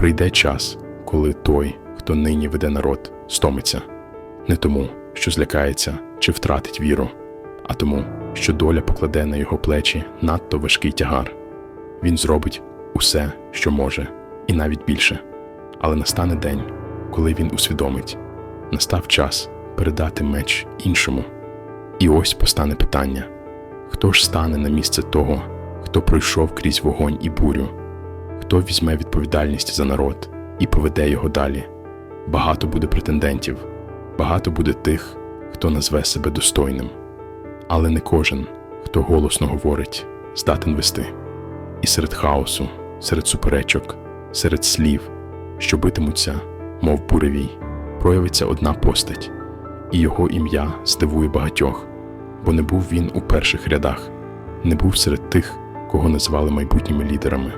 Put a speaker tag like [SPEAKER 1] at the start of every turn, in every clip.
[SPEAKER 1] Прийде час, коли той, хто нині веде народ, стомиться, не тому, що злякається чи втратить віру, а тому, що доля покладе на його плечі надто важкий тягар. Він зробить усе, що може, і навіть більше. Але настане день, коли він усвідомить, настав час передати меч іншому. І ось постане питання: хто ж стане на місце того, хто пройшов крізь вогонь і бурю, хто візьме відповідальність за народ і поведе його далі? Багато буде претендентів, багато буде тих, хто назве себе достойним. Але не кожен, хто голосно говорить, здатен вести. І серед хаосу, серед суперечок, серед слів, що битимуться, мов буревій, проявиться одна постать, і його ім'я здивує багатьох, бо не був він у перших рядах, не був серед тих, кого назвали майбутніми лідерами.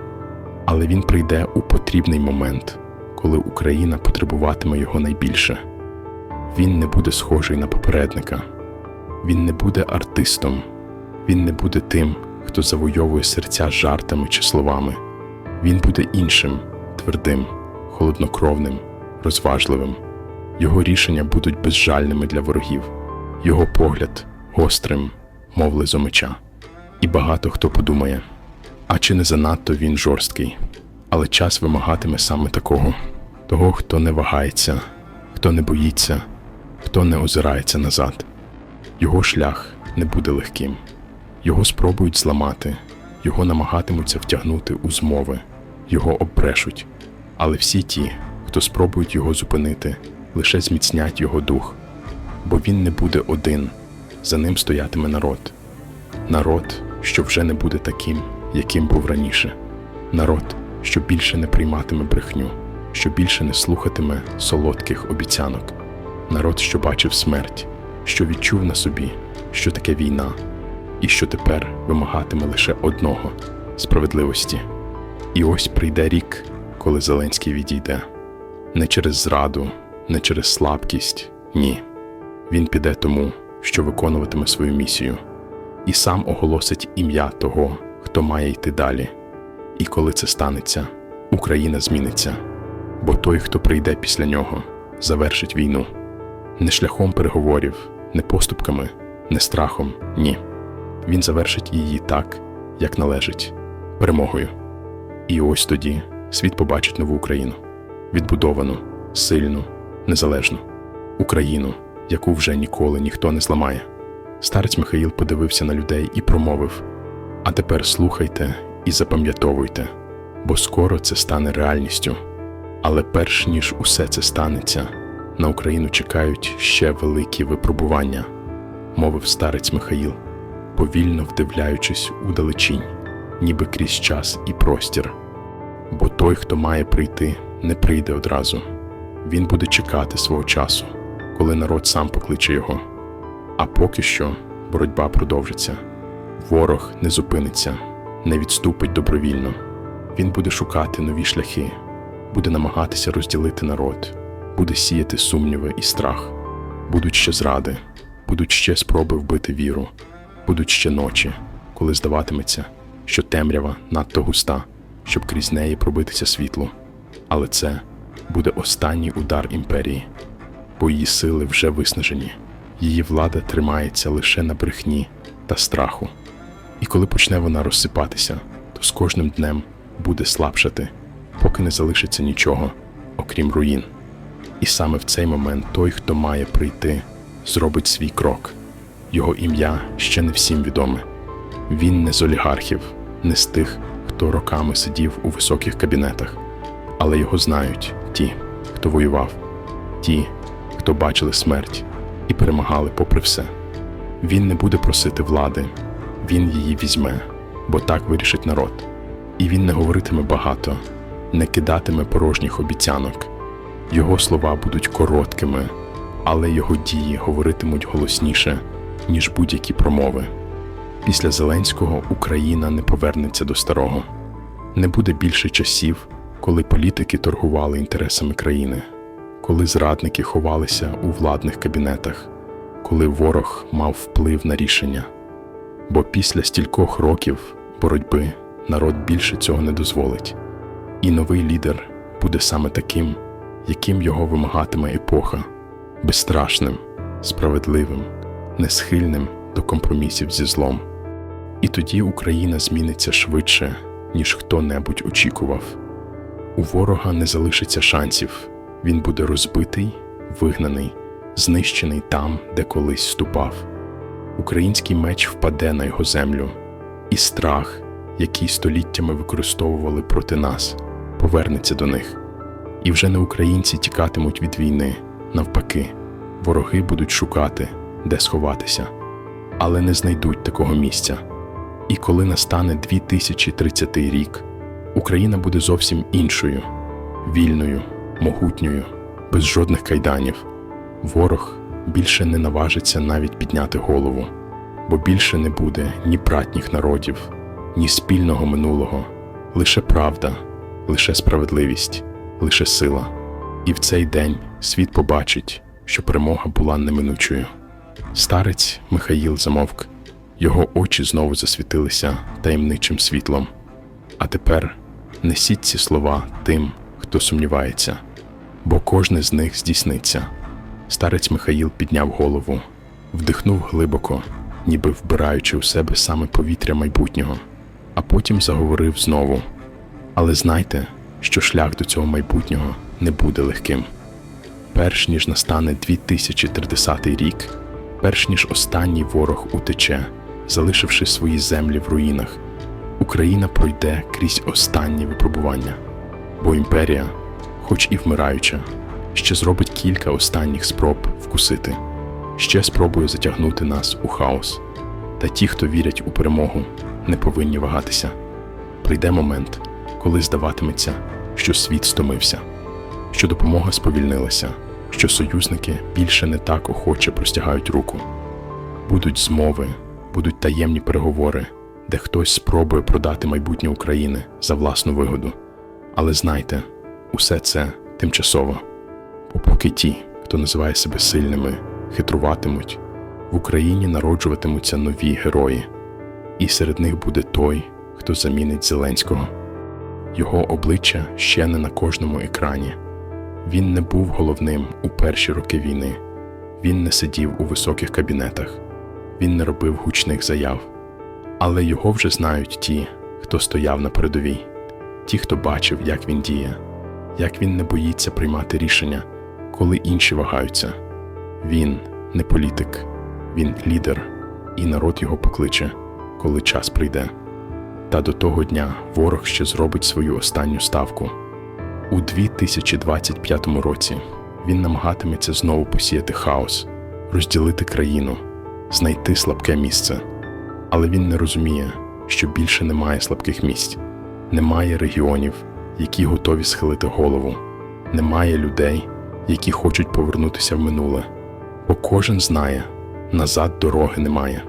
[SPEAKER 1] Але він прийде у потрібний момент, коли Україна потребуватиме його найбільше. Він не буде схожий на попередника, він не буде артистом, він не буде тим, хто завойовує серця жартами чи словами. Він буде іншим, твердим, холоднокровним, розважливим. Його рішення будуть безжальними для ворогів, його погляд гострим, мов лезо меча. І багато хто подумає, а чи не занадто він жорсткий, але час вимагатиме саме такого, того, хто не вагається, хто не боїться, хто не озирається назад. Його шлях не буде легким. Його спробують зламати, його намагатимуться втягнути у змови, його оббрешуть. Але всі ті, хто спробують його зупинити, лише зміцнять його дух, бо він не буде один, за ним стоятиме народ. Народ, що вже не буде таким, яким був раніше. Народ, що більше не прийматиме брехню, що більше не слухатиме солодких обіцянок. Народ, що бачив смерть, що відчув на собі, що таке війна, і що тепер вимагатиме лише одного справедливості. І ось прийде рік, коли Зеленський відійде. Не через зраду, не через слабкість, ні. Він піде тому, що виконуватиме свою місію, і сам оголосить ім'я того, хто має йти далі. І коли це станеться, Україна зміниться, бо той, хто прийде після нього, завершить війну. Не шляхом переговорів, не поступками, не страхом, ні. Він завершить її так, як належить, перемогою. І ось тоді світ побачить нову Україну відбудовану, сильну, незалежну Україну, яку вже ніколи ніхто не зламає. Старець Михаїл подивився на людей і промовив: А тепер слухайте і запам'ятовуйте, бо скоро це стане реальністю. Але перш ніж усе це станеться, на Україну чекають ще великі випробування, мовив старець Михаїл, повільно вдивляючись у далечінь, ніби крізь час і простір. Бо той, хто має прийти, не прийде одразу. Він буде чекати свого часу, коли народ сам покличе його. А поки що боротьба продовжиться. Ворог не зупиниться, не відступить добровільно. Він буде шукати нові шляхи, буде намагатися розділити народ, буде сіяти сумніви і страх. Будуть ще зради, будуть ще спроби вбити віру, будуть ще ночі, коли здаватиметься, що темрява надто густа, щоб крізь неї пробитися світло. Але це буде останній удар імперії, бо її сили вже виснажені, її влада тримається лише на брехні та страху. І коли почне вона розсипатися, то з кожним днем буде слабшати, поки не залишиться нічого, окрім руїн. І саме в цей момент той, хто має прийти, зробить свій крок. Його ім'я ще не всім відоме. Він не з олігархів, не з тих, хто роками сидів у високих кабінетах, але його знають ті, хто воював, ті, хто бачили смерть і перемагали попри все. Він не буде просити влади, він її візьме, бо так вирішить народ. І він не говоритиме багато, не кидатиме порожніх обіцянок. Його слова будуть короткими, але його дії говоритимуть голосніше, ніж будь-які промови. Після Зеленського Україна не повернеться до старого. Не буде більше часів, коли політики торгували інтересами країни, коли зрадники ховалися у владних кабінетах, коли ворог мав вплив на рішення. Бо після стількох років боротьби народ більше цього не дозволить, і новий лідер буде саме таким, яким його вимагатиме епоха, безстрашним, справедливим, несхильним до компромісів зі злом. І тоді Україна зміниться швидше, ніж хто-небудь очікував. У ворога не залишиться шансів, він буде розбитий, вигнаний, знищений там, де колись ступав. Український меч впаде на його землю, і страх, який століттями використовували проти нас, повернеться до них. І вже не українці тікатимуть від війни, навпаки, вороги будуть шукати, де сховатися, але не знайдуть такого місця. І коли настане 2030 рік, Україна буде зовсім іншою, вільною, могутньою, без жодних кайданів. Ворог більше не наважиться навіть підняти голову, бо більше не буде ні братніх народів, ні спільного минулого, лише правда, лише справедливість, лише сила. І в цей день світ побачить, що перемога була неминучою. Старець Михаїл замовк, його очі знову засвітилися таємничим світлом. А тепер несіть ці слова тим, хто сумнівається, бо кожне з них здійсниться. Старець Михаїл підняв голову, вдихнув глибоко, ніби вбираючи у себе саме повітря майбутнього, а потім заговорив знову. Але знайте, що шлях до цього майбутнього не буде легким. Перш ніж настане 2030 рік, перш ніж останній ворог утече, залишивши свої землі в руїнах, Україна пройде крізь останні випробування, бо імперія, хоч і вмираюча, ще зробить кілька останніх спроб вкусити, ще спробує затягнути нас у хаос. Та ті, хто вірять у перемогу, не повинні вагатися. Прийде момент, коли здаватиметься, що світ стомився, що допомога сповільнилася, що союзники більше не так охоче простягають руку. Будуть змови, будуть таємні переговори, де хтось спробує продати майбутнє України за власну вигоду. Але знайте, усе це тимчасово. Бо поки ті, хто називає себе сильними, хитруватимуть, в Україні народжуватимуться нові герої, і серед них буде той, хто замінить Зеленського. Його обличчя ще не на кожному екрані. Він не був головним у перші роки війни. Він не сидів у високих кабінетах, він не робив гучних заяв. Але його вже знають ті, хто стояв на передовій, ті, хто бачив, як він діє, як він не боїться приймати рішення, коли інші вагаються. Він не політик, він лідер, і народ його покличе, коли час прийде. Та до того дня ворог ще зробить свою останню ставку. У 2025 році він намагатиметься знову посіяти хаос, розділити країну, знайти слабке місце. Але він не розуміє, що більше немає слабких місць, немає регіонів, які готові схилити голову, немає людей, які хочуть повернутися в минуле. Бо кожен знає, назад дороги немає.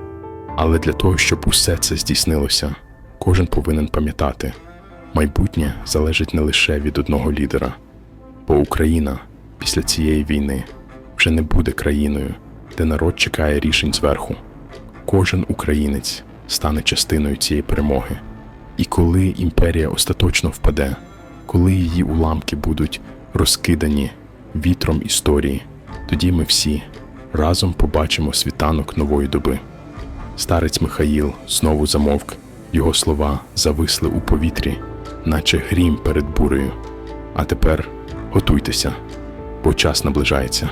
[SPEAKER 1] Але для того, щоб усе це здійснилося, кожен повинен пам'ятати, майбутнє залежить не лише від одного лідера, бо Україна після цієї війни вже не буде країною, де народ чекає рішень зверху. Кожен українець стане частиною цієї перемоги. І коли імперія остаточно впаде, коли її уламки будуть розкидані вітром історії, тоді ми всі разом побачимо світанок нової доби. Старець Михаїл знову замовк, його слова зависли у повітрі, наче грім перед бурею. А тепер готуйтеся, бо час наближається.